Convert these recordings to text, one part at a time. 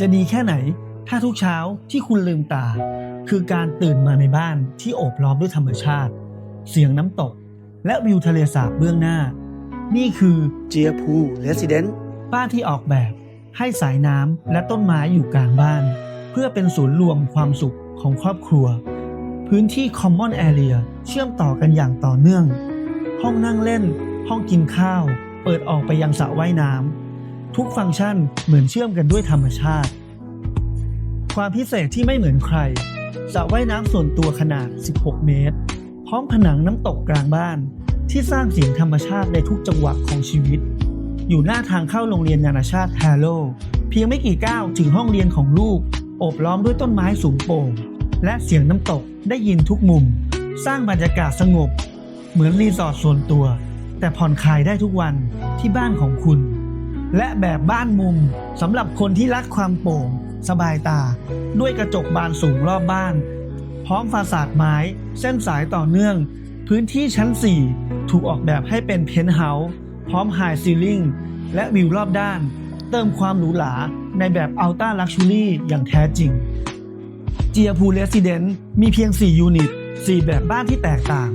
จะดีแค่ไหนถ้าทุกเช้าที่คุณลืมตา คือการตื่นมาในบ้านที่โอบล้อมด้วยธรรมชาติ เสียงน้ำตก และวิวทะเลสาบเบื้องหน้า นี่คือเจียพูเรสซิเดนต์บ้านที่ออกแบบ ให้สายน้ำและต้นไม้อยู่กลางบ้าน เพื่อเป็นศูนย์รวมความสุขของครอบครัว พื้นที่ Common Area เชื่อมต่อกันอย่างต่อเนื่อง ห้องนั่งเล่น ห้องกินข้าว เปิดออกไปยังสระว่ายน้ำ ทุกฟังก์ชันเหมือนเชื่อมกันด้วยธรรมชาติ ความพิเศษที่ไม่เหมือนใครสระว่ายน้ำส่วนตัวขนาด 16 เมตร พร้อมผนังน้ำตกกลางบ้าน ที่สร้างเสียงธรรมชาติในทุกจังหวะของชีวิต อยู่หน้าทางเข้าโรงเรียนนานาชาติแฮโลเพียงไม่กี่ก้าวถึงห้องเรียนของลูก โอบล้อมด้วยต้นไม้สูงโปร่ง และเสียงน้ำตกได้ยินทุกมุม สร้างบรรยากาศสงบ เหมือนรีสอร์ทส่วนตัว แต่ผ่อนคลายได้ทุกวันที่บ้านของคุณ และแบบบ้านมุมสำหรับคนที่รักความโปร่ง สบายตา ด้วยกระจกบานสูงรอบบ้าน พร้อมฟาสาดไม้ เส้นสายต่อเนื่อง พื้นที่ชั้น 4 ถูกออกแบบให้เป็นเพนท์เฮาส์พร้อมไฮซีลิงและวิวรอบด้าน เติมความหรูหราในแบบอัลต้าลักชูรี่อย่างแท้จริงเจียพูเรสซิเดนต์มีเพียง 4 ยูนิต 4 แบบบ้านที่แตกต่าง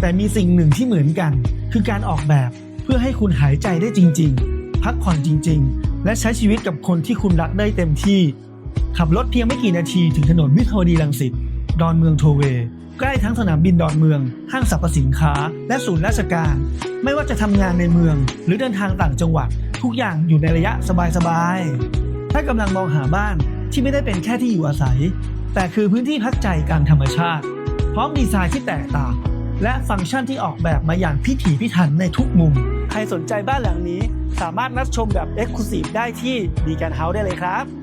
แต่มีสิ่งหนึ่งที่เหมือนกัน คือการออกแบบเพื่อให้คุณหายใจได้จริง ๆ พักผ่อนจริง ๆ และใช้ชีวิตกับคนที่คุณรักได้เต็มที่ ขับรถเพียงไม่กี่นาทีถึงถนนวิภาวดีรังสิตดอนเมืองโทเว ใกล้ทั้งสนามบินดอนเมือง ห้างสรรพสินค้า และศูนย์ราชการ ไม่ว่าจะทำงานในเมือง หรือเดินทางต่างจังหวัด ทุกอย่างอยู่ในระยะสบายๆถ้ากำลังมองหาบ้านที่ไม่ได้เป็นแค่ที่อยู่อาศัย แต่คือพื้นที่พักใจกลางธรรมชาติ พร้อมดีไซน์ที่แตกต่าง และฟังก์ชันที่ออกแบบมาอย่างพิถีพิถันในทุกมุม ใครสนใจบ้านหลังนี้ สามารถนัดชมแบบ e x c l u s i v e ได้ที่ดีแกนเฮาส์ได้เลยครับ